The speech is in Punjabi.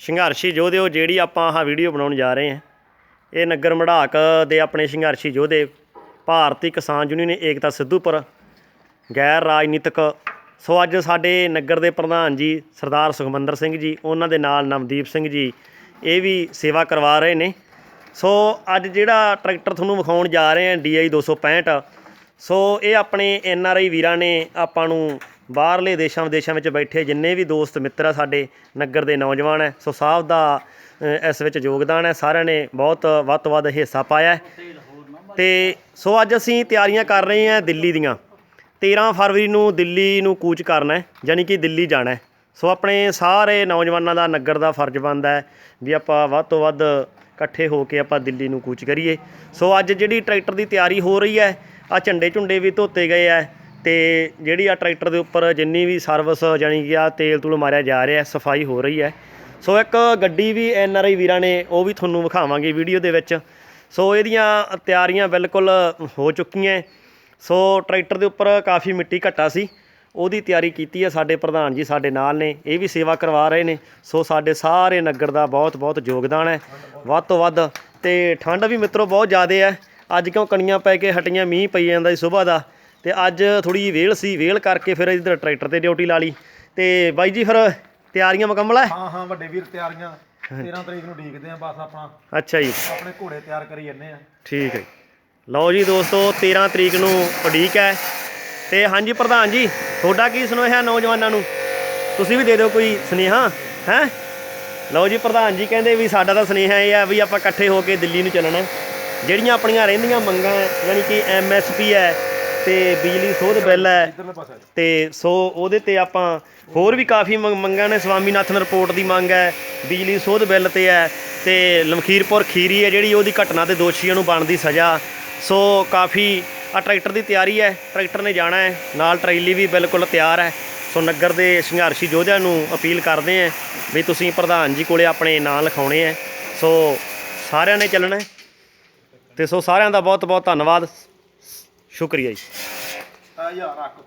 ਸੰਘਰਸ਼ੀ ਯੋਧਿਓ ਜਿਹੜੀ ਆਪਾਂ ਆਹ ਵੀਡੀਓ ਬਣਾਉਣ ਜਾ ਰਹੇ ਹਾਂ, ਇਹ ਨਗਰ ਮੜਾਕ ਦੇ ਆਪਣੇ ਸੰਘਰਸ਼ੀ ਯੋਧੇ, ਭਾਰਤੀ ਕਿਸਾਨ ਯੂਨੀਅਨ, ਏਕਤਾ ਸਿੱਧੂਪੁਰ, ਗੈਰ ਰਾਜਨੀਤਿਕ। ਸੋ ਅੱਜ ਸਾਡੇ ਨਗਰ ਦੇ ਪ੍ਰਧਾਨ ਜੀ ਸਰਦਾਰ ਸੁਖਮੰਦਰ ਸਿੰਘ ਜੀ, ਉਹਨਾਂ ਦੇ ਨਾਲ ਨਵਦੀਪ ਸਿੰਘ ਜੀ, ਇਹ ਵੀ ਸੇਵਾ ਕਰਵਾ ਰਹੇ ਨੇ। ਸੋ ਅੱਜ ਜਿਹੜਾ ਟਰੈਕਟਰ ਤੁਹਾਨੂੰ ਵਿਖਾਉਣ ਜਾ ਰਹੇ ਹਾਂ DI 265 ਸੋ ਇਹ ਆਪਣੇ ਆਈ ਵੀਰਾਂ ਨੇ ਆਪਾਂ ਨੂੰ ਬਾਹਰਲੇ ਦੇਸ਼ਾਂ ਵਿਦੇਸ਼ਾਂ ਵਿੱਚ ਬੈਠੇ ਜਿੰਨੇ ਵੀ ਦੋਸਤ ਮਿੱਤਰ ਆ ਸਾਡੇ, ਨਗਰ ਦੇ ਨੌਜਵਾਨ ਹੈ, ਸੋ ਸਾਹਿਬ ਦਾ ਇਸ ਵਿੱਚ ਯੋਗਦਾਨ ਹੈ, ਸਾਰਿਆਂ ਨੇ ਬਹੁਤ ਵੱਧ ਤੋਂ ਵੱਧ ਹਿੱਸਾ ਪਾਇਆ ਹੈ। ਤੇ ਸੋ ਅੱਜ ਅਸੀਂ ਤਿਆਰੀਆਂ ਕਰ ਰਹੇ ਹਾਂ ਦਿੱਲੀ ਦੀਆਂ। 13 ਫਰਵਰੀ ਨੂੰ ਦਿੱਲੀ ਨੂੰ ਕੂਚ ਕਰਨਾ ਹੈ ਯਾਨੀ ਕਿ ਦਿੱਲੀ ਜਾਣਾ ਹੈ। ਸੋ ਆਪਣੇ ਸਾਰੇ ਨੌਜਵਾਨਾਂ ਦਾ, ਨਗਰ ਦਾ ਫਰਜ਼ ਬਣਦਾ ਹੈ ਵੀ ਆਪਾਂ ਵੱਧ ਤੋਂ ਵੱਧ ਇਕੱਠੇ ਹੋ ਕੇ ਆਪਾਂ ਦਿੱਲੀ ਨੂੰ ਕੂਚ ਕਰੀਏ। ਸੋ ਅੱਜ ਜਿਹੜੀ ਟਰੈਕਟਰ ਦੀ ਤਿਆਰੀ ਹੋ ਰਹੀ ਹੈ ਆ ਝੰਡੇ ਝੁੰਡੇ ਵੀ ਧੋਤੇ ਗਏ ਹੈ। ਅਤੇ ਜਿਹੜੀ ਆ ਟਰੈਕਟਰ ਦੇ ਉੱਪਰ ਜਿੰਨੀ ਵੀ ਸਰਵਿਸ ਜਾਣੀ ਕਿ ਆ ਤੇਲ ਤੂਲ ਮਾਰਿਆ ਜਾ ਰਿਹਾ, ਸਫ਼ਾਈ ਹੋ ਰਹੀ ਹੈ। ਸੋ ਇੱਕ ਗੱਡੀ ਵੀ ਐਨ ਆਰ ਆਈ ਵੀਰਾਂ ਨੇ ਉਹ ਵੀ ਤੁਹਾਨੂੰ ਵਿਖਾਵਾਂਗੇ ਵੀਡੀਓ ਦੇ ਵਿੱਚ। ਸੋ ਇਹਦੀਆਂ ਤਿਆਰੀਆਂ ਬਿਲਕੁਲ ਹੋ ਚੁੱਕੀਆਂ ਸੋ ਟਰੈਕਟਰ ਦੇ ਉੱਪਰ ਕਾਫੀ ਮਿੱਟੀ ਘੱਟਾ ਸੀ। ਉਹਦੀ ਤਿਆਰੀ ਕੀਤੀ ਹੈ ਸਾਡੇ ਪ੍ਰਧਾਨ ਜੀ ਸਾਡੇ ਨਾਲ ਨੇ, ਇਹ ਵੀ ਸੇਵਾ ਕਰਵਾ ਰਹੇ ਨੇ। ਸੋ ਸਾਡੇ ਸਾਰੇ ਨਗਰ ਦਾ ਬਹੁਤ ਬਹੁਤ ਯੋਗਦਾਨ ਹੈ। ਵੱਧ ਤੋਂ ਵੱਧ ਤੇ ਠੰਡ ਵੀ ਮਿੱਤਰੋ ਬਹੁਤ ਜ਼ਿਆਦਾ ਹੈ। ਅੱਜ ਕਿਉਂ ਕਣੀਆਂ ਪੈ ਕੇ ਹਟੀਆਂ, ਮੀਂਹ ਪਈ ਜਾਂਦਾ ਸੀ ਸਵੇਰ ਦਾ। ਤੇ ਅੱਜ ਥੋੜੀ ਜਿਹੀ ਵੇਲ ਸੀ ਵੇਲ ਕਰਕੇ ਫਿਰ ਇੱਧਰ ਟਰੈਕਟਰ ਤੇ ਡਿਊਟੀ ਲਾ ਲਈ। ਤੇ ਬਾਈ ਜੀ ਫਿਰ ਤਿਆਰੀਆਂ ਮੁਕੰਮਲ ਹੈ ਹਾਂ ਹਾਂ ਵੱਡੇ ਵੀਰ ਤਿਆਰੀਆਂ। 13 ਤਰੀਕ ਨੂੰ ਡੀਕਦੇ ਆ ਬਸ ਆਪਣਾ। ਅੱਛਾ ਜੀ। ਆਪਣੇ ਘੋੜੇ ਤਿਆਰ ਕਰੀ ਜੰਨੇ ਆ। ਠੀਕ ਹੈ। ਲਓ ਜੀ ਦੋਸਤੋ 13 ਤਰੀਕ ਨੂੰ ਉਡੀਕ ਹੈ ਤੇ ਹਾਂਜੀ ਪ੍ਰਧਾਨ ਜੀ ਤੁਹਾਡਾ ਕੀ ਸੁਨੇਹਾ ਨੌਜਵਾਨਾਂ ਨੂੰ? ਤੁਸੀਂ ਵੀ ਦੇ ਦਿਓ ਕੋਈ ਸੁਨੇਹਾ ਹੈ? ਲਓ ਜੀ ਪ੍ਰਧਾਨ ਜੀ ਕਹਿੰਦੇ ਵੀ ਸਾਡਾ ਤਾਂ ਸੁਨੇਹਾ ਇਹ ਆ ਵੀ ਆਪਾਂ ਇਕੱਠੇ ਹੋ ਕੇ ਦਿੱਲੀ ਨੂੰ ਚੱਲਣਾ। ਜਿਹੜੀਆਂ ਆਪਣੀਆਂ ਰਹਿੰਦੀਆਂ ਮੰਗਾਂ ਯਾਨੀ ਕਿ ਐਮਐਸਪੀ ਹੈ ਤੇ ਬਿਜਲੀ ਸੋਧ ਬਿੱਲ ਹੈ ਇਧਰਲੇ ਤੇ ਸੋ ਉਹਦੇ ਤੇ ਆਪਾਂ ਹੋਰ ਵੀ ਕਾਫੀ ਮੰਗ- ਮੰਗਾਂ ਨੇ। ਸਵਾਮੀਨਾਥਨ ਰਿਪੋਰਟ ਦੀ ਮੰਗ ਹੈ, ਬਿਜਲੀ ਸੋਧ ਬਿੱਲ ਤੇ ਹੈ ਤੇ ਲਮਖੀਰਪੁਰ ਖੀਰੀ ਹੈ ਜਿਹੜੀ ਉਹਦੀ ਘਟਨਾ ਤੇ ਦੋਸ਼ੀਆਂ ਨੂੰ ਬਣਦੀ ਸਜ਼ਾ। ਸੋ ਕਾਫੀ ਆ ਟਰੈਕਟਰ ਦੀ ਤਿਆਰੀ ਹੈ, ਟਰੈਕਟਰ ਨੇ ਜਾਣਾ ਹੈ, ਨਾਲ ਟਰੈਲੀ ਵੀ ਬਿਲਕੁਲ ਤਿਆਰ ਹੈ। ਸੋ ਨਗਰ ਦੇ ਸੰਘਰਸ਼ੀ ਯੋਧਿਆਂ ਨੂੰ ਅਪੀਲ ਕਰਦੇ ਹਾਂ ਵੀ ਤੁਸੀਂ ਪ੍ਰਧਾਨ ਜੀ ਕੋਲੇ ਆਪਣੇ ਨਾਂ ਲਿਖਾਉਣੇ ਹੈ। ਸੋ ਸਾਰਿਆਂ ਨੇ ਚੱਲਣਾ ਹੈ। ਤੇ ਸੋ ਸਾਰਿਆਂ ਦਾ ਬਹੁਤ ਬਹੁਤ ਧੰਨਵਾਦ। ਸ਼ੁਕਰੀਆ ਜੀ। ਯਾਰ ਰੱਖ ਉੱਤੇ।